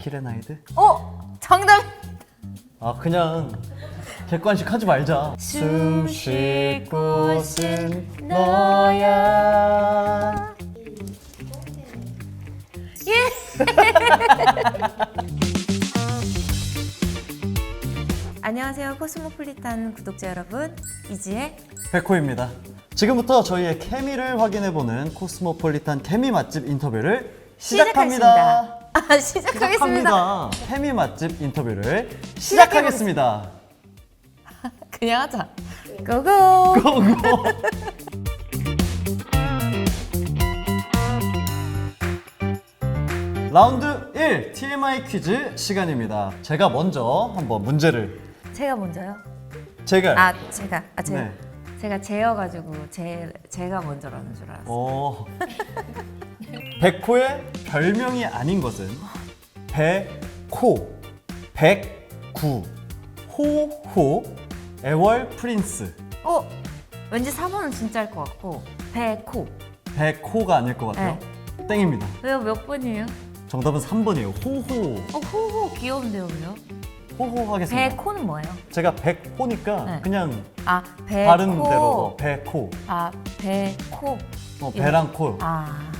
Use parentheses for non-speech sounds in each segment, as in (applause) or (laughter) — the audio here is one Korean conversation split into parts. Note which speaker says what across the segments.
Speaker 1: 지킬앤 하이드?
Speaker 2: 어? 정답!
Speaker 1: 아 그냥 객관식 하지 말자.
Speaker 2: 숨 쉴 곳은 너야. (laughs) 안녕하세요 코스모폴리탄 구독자 여러분 이지의
Speaker 1: 백호입니다. 지금부터 저희의 케미를 확인해보는 코스모폴리탄 케미 맛집 인터뷰를 시작합니다.
Speaker 2: 아, 시작하겠습니다
Speaker 1: 시작합니다. 케미 맛집 인터뷰를 시작하겠습니다. (laughs)
Speaker 2: 그냥 하자 고고
Speaker 1: 고고. (laughs) 라운드 1 TMI 퀴즈 시간입니다. 제가 먼저 한번 문제를
Speaker 2: 제가 먼저요?
Speaker 1: 제가
Speaker 2: 아 제가 아 제가
Speaker 1: 네.
Speaker 2: 제가 제여가지고 제 제가 먼저라는 줄 알았어요.
Speaker 1: 어 백호의 별명이 아닌 것은 백호, 백구, 호호, 애월 프린스.
Speaker 2: 어 왠지 4번은 진짜일 것 같고 백호
Speaker 1: 백호가 아닐 것 같아요.
Speaker 2: 네.
Speaker 1: 땡입니다.
Speaker 2: 왜요 몇 번이에요?
Speaker 1: 정답은 3번이에요. 호호.
Speaker 2: 어 호호 귀여운데요 왜요?
Speaker 1: 호호 하겠습니다.
Speaker 2: 백호는 뭐예요?
Speaker 1: 제가 백호니까
Speaker 2: 네.
Speaker 1: 그냥
Speaker 2: 아 백호
Speaker 1: 다른 대로 어, 백호.
Speaker 2: 아 백호
Speaker 1: 어, 배랑 코.
Speaker 2: 아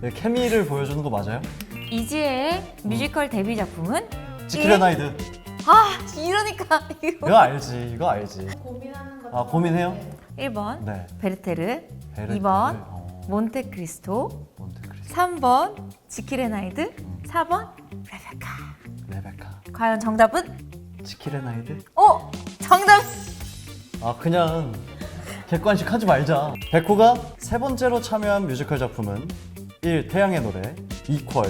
Speaker 1: 네, 케미를 보여주는 거 맞아요?
Speaker 2: 이지혜의 뮤지컬 데뷔 작품은
Speaker 1: 지킬앤하이드.
Speaker 2: 아 이러니까 이거
Speaker 1: 이거 알지. 이거 알지.
Speaker 3: 고민하는 거.
Speaker 1: 아 고민해요?
Speaker 2: 1번
Speaker 1: 네.
Speaker 2: 베르테르,
Speaker 1: 베르테르.
Speaker 2: 2번
Speaker 1: 어,
Speaker 2: 몬테크리스토
Speaker 1: 몬테크리스토.
Speaker 2: 3번 지키레나이드 4번 레베카
Speaker 1: 레베카.
Speaker 2: 과연 정답은?
Speaker 1: 지킬앤하이드?
Speaker 2: 어 정답
Speaker 1: 아 그냥 객관식 하지 말자. 백호가 세 번째로 참여한 뮤지컬 작품은 1. 태양의 노래 2 퀄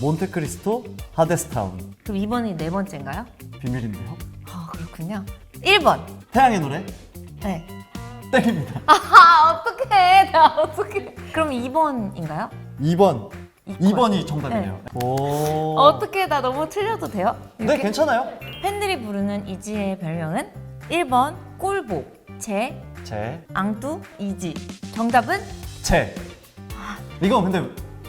Speaker 1: 몬테크리스토 하데스타운
Speaker 2: 그럼 이번이 네 번째인가요?
Speaker 1: 비밀인데요.
Speaker 2: 아 그렇군요 1번
Speaker 1: 태양의 노래
Speaker 2: 네
Speaker 1: 땡입니다.
Speaker 2: 아 어떡해 나 어떡해 그럼 2번인가요?
Speaker 1: 2번
Speaker 2: 이퀄.
Speaker 1: 2번이 정답이네요. 오.
Speaker 2: 어떻게 나 너무 틀려도 돼요?
Speaker 1: 네? 괜찮아요.
Speaker 2: 팬들이 부르는 이지의 별명은 1번 꼴복 제
Speaker 1: 제,
Speaker 2: 앙뚜 이지 정답은?
Speaker 1: 제. 이거 근데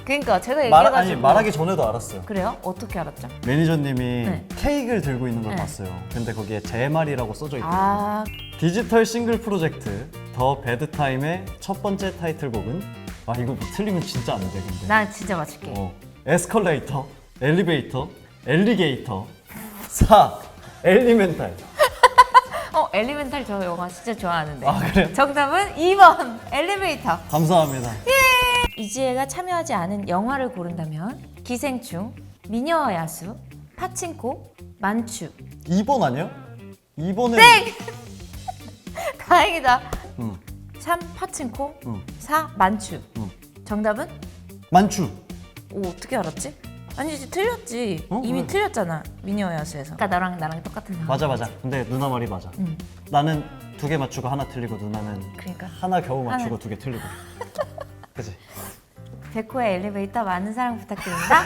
Speaker 2: 그러니까 제가
Speaker 1: 말,
Speaker 2: 얘기해가지고
Speaker 1: 아니 말하기 전에도 알았어요.
Speaker 2: 그래요? 어떻게 알았죠?
Speaker 1: 매니저님이
Speaker 2: 네.
Speaker 1: 케이크를 들고 있는 걸
Speaker 2: 네.
Speaker 1: 봤어요. 근데 거기에 제 말이라고 써져 있거든요.
Speaker 2: 아
Speaker 1: 디지털 싱글 프로젝트 더 배드 타임의 첫 번째 타이틀곡은 아 이거 뭐 틀리면 진짜 안 돼 근데.
Speaker 2: 나 진짜 맞출게
Speaker 1: 어, 에스컬레이터, 엘리베이터, 엘리게이터, 4. 엘리멘탈. (laughs)
Speaker 2: 어 엘리멘탈 저 영화 진짜 좋아하는데
Speaker 1: 아 그래요?
Speaker 2: 정답은 2번 엘리베이터
Speaker 1: 감사합니다.
Speaker 2: 이지혜가 참여하지 않은 영화를 고른다면 기생충, 미녀와 야수, 파친코, 만추
Speaker 1: 2번 아니요? 2번은
Speaker 2: 다행이다
Speaker 1: 응,
Speaker 2: 3 파친코,
Speaker 1: 응,
Speaker 2: 4 만추
Speaker 1: 응.
Speaker 2: 정답은?
Speaker 1: 만추.
Speaker 2: 오 어떻게 알았지? 아니지 틀렸지
Speaker 1: 어?
Speaker 2: 이미
Speaker 1: 왜?
Speaker 2: 틀렸잖아 미녀와 야수에서 그러니까 나랑 나랑 똑같은 상황
Speaker 1: 맞아 맞아. 근데 누나 말이 맞아.
Speaker 2: 응.
Speaker 1: 나는 두 개 맞추고 하나 틀리고 누나는
Speaker 2: 그러니까
Speaker 1: 하나 겨우 맞추고. 두 개 틀리고. (laughs) 그지?
Speaker 2: 백호의 엘리베이터 많은 사랑 부탁드립니다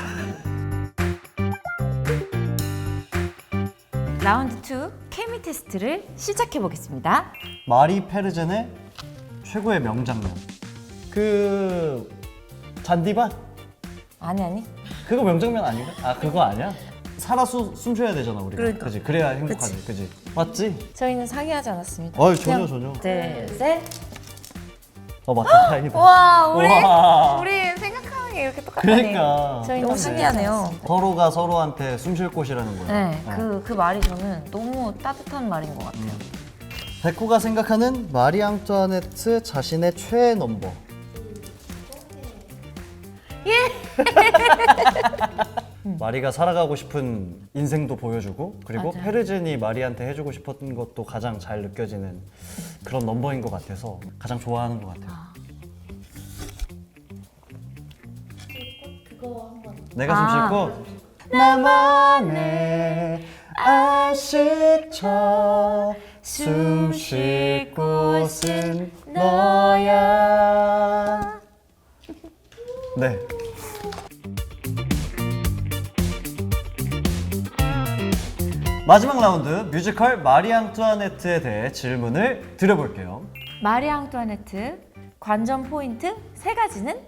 Speaker 2: 라운드 2 케미 테스트를 시작해 보겠습니다
Speaker 1: 마리 페르젠의 최고의 명장면. 그 잔디밭?
Speaker 2: 아니 아니
Speaker 1: 그거 명장면 아닌가? 아 그거 아니야? 살아 수, 숨 쉬어야 되잖아 우리가.
Speaker 2: 그러니까.
Speaker 1: 그지? 그래야 행복하지. 그지? 맞지?
Speaker 2: 저희는 상의하지 않았습니다
Speaker 1: 어이, 전혀, 전혀.
Speaker 2: 둘 셋
Speaker 1: 어 맞다. 다행이다.
Speaker 2: 와 우리
Speaker 1: 우와.
Speaker 2: 우리 생각하는 게 이렇게 똑같네
Speaker 1: 그러니까.
Speaker 2: 저희는 너무 상의하네요
Speaker 1: 서로가 서로한테 숨 쉴 곳이라는 거야.
Speaker 2: 네, 그, 그 말이 저는 너무 따뜻한 말인 것 같아요.
Speaker 1: 백호가 생각하는 마리 앙투아네트 자신의 최애 넘버. (laughs) 마리가 살아가고 싶은 인생도 보여주고 그리고
Speaker 2: 맞아요.
Speaker 1: 페르젠이 마리한테 해주고 싶었던 것도 가장 잘 느껴지는 그런 넘버인 것 같아서 가장 좋아하는 것 같아요. 내가 숨
Speaker 2: 아.
Speaker 1: 쉴고 나만의 아식처 숨 쉴 곳은 너야. (laughs) 네. 마지막 라운드 뮤지컬 마리 앙투아네트에 대해 질문을 드려볼게요.
Speaker 2: 마리 앙투아네트 관전 포인트 세 가지는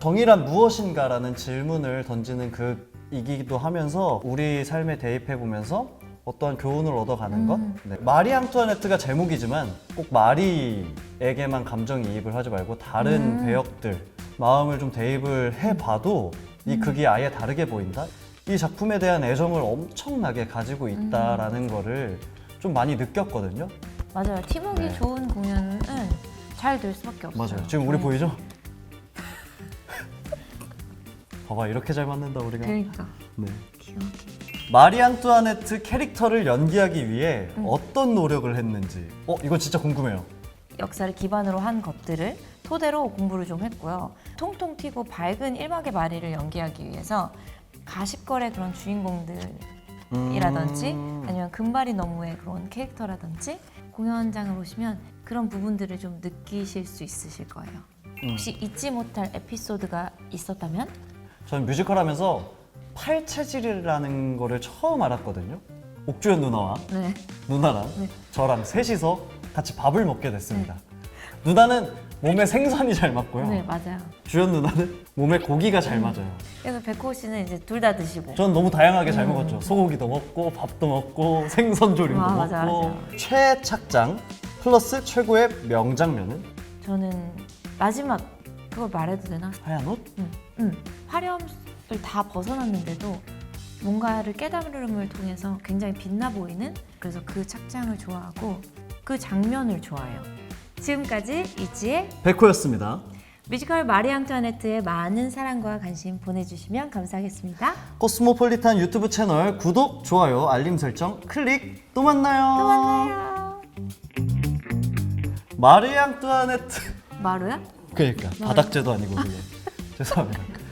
Speaker 1: 정의란 무엇인가라는 질문을 던지는 그 이기도 하면서 우리 삶에 대입해 보면서 어떠한 교훈을 얻어가는 것.
Speaker 2: 음.
Speaker 1: 네. 마리 앙투아네트가 제목이지만 꼭 마리에게만 감정이입을 하지 말고 다른
Speaker 2: 음.
Speaker 1: 배역들 마음을 좀 대입을 해봐도
Speaker 2: 음.
Speaker 1: 이 극이 아예 다르게 보인다. 이 작품에 대한 애정을 엄청나게 가지고 있다라는 거를 좀 많이 느꼈거든요.
Speaker 2: 맞아요. 팀워크
Speaker 1: 네.
Speaker 2: 좋은 공연은 잘 될 수밖에 없어요.
Speaker 1: 맞아요. 지금 우리
Speaker 2: 네.
Speaker 1: 보이죠? (laughs) 봐봐 이렇게 잘 맞는다 우리가.
Speaker 2: 그러니까
Speaker 1: 네.
Speaker 2: 기억이.
Speaker 1: 마리 앙뚜아네트 캐릭터를 연기하기 위해
Speaker 2: 음.
Speaker 1: 어떤 노력을 했는지. 어 이거 진짜 궁금해요.
Speaker 2: 역사를 기반으로 한 것들을 토대로 공부를 좀 했고요. 통통 튀고 밝은 일막의 마리를 연기하기 위해서 가십걸의 그런 주인공들이라든지
Speaker 1: 음.
Speaker 2: 아니면 금발이 너무의 그런 캐릭터라든지 공연장을 오시면 그런 부분들을 좀 느끼실 수 있으실 거예요.
Speaker 1: 음.
Speaker 2: 혹시 잊지 못할 에피소드가 있었다면?
Speaker 1: 저는 뮤지컬 하면서 팔 체질이라는 거를 처음 알았거든요. 옥주현 누나와
Speaker 2: 네.
Speaker 1: 누나랑
Speaker 2: 네.
Speaker 1: 저랑 셋이서 같이 밥을 먹게 됐습니다. 누나는 몸에 생선이 잘 맞고요.
Speaker 2: 네, 맞아요.
Speaker 1: 주연 누나는 몸에 고기가 잘 맞아요.
Speaker 2: 그래서 백호 씨는 이제 둘 다 드시고
Speaker 1: 전 너무 다양하게 잘 먹었죠. 소고기도 먹고 밥도 먹고 생선 조림도
Speaker 2: 아,
Speaker 1: 먹고
Speaker 2: 맞아, 맞아.
Speaker 1: 최착장 플러스 최고의 명장면은
Speaker 2: 저는 마지막 그걸 말해도 되나?
Speaker 1: 하얀 옷?
Speaker 2: 응, 응. 화려함을 다 벗어났는데도 뭔가를 깨달음을 통해서 굉장히 빛나 보이는 그래서 그 착장을 좋아하고 그 장면을 좋아해요. 지금까지 이지의
Speaker 1: 백호였습니다.
Speaker 2: 뮤지컬 마리 앙투아네트에 많은 사랑과 관심 보내주시면 감사하겠습니다.
Speaker 1: 코스모폴리탄 유튜브 채널 구독, 좋아요, 알림 설정 클릭 또 만나요.
Speaker 2: 또 만나요.
Speaker 1: 마리 앙뚜아네트
Speaker 2: 마루야?
Speaker 1: 그러니까 바닥재도 아니고 그게 (laughs) 죄송합니다.